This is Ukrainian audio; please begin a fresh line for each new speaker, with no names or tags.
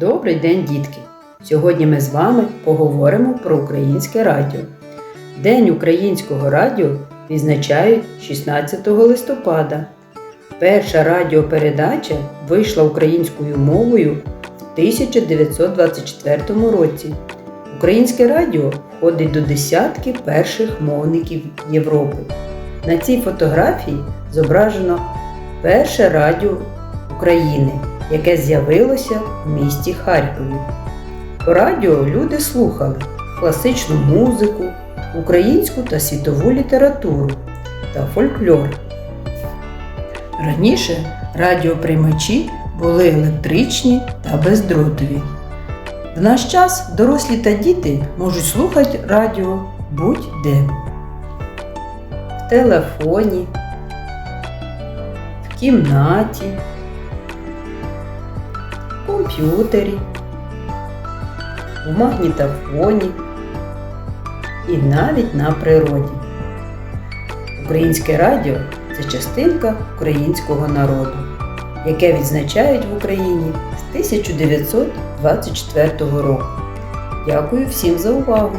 Добрий день, дітки! Сьогодні ми з вами поговоримо про українське радіо. День українського радіо відзначають 16 листопада. Перша радіопередача вийшла українською мовою в 1924 році. Українське радіо входить до десятки перших мовників Європи. На цій фотографії зображено перше радіо України, яке з'явилося в місті Харкові. По радіо люди слухали класичну музику, українську та світову літературу та фольклор. Раніше радіоприймачі були електричні та бездротові. В наш час дорослі та діти можуть слухати радіо будь-де. В телефоні, в кімнаті, комп'ютері, в магнітофоні і навіть на природі. Українське радіо це частинка українського народу, яке відзначають в Україні з 1924 року. Дякую всім за увагу!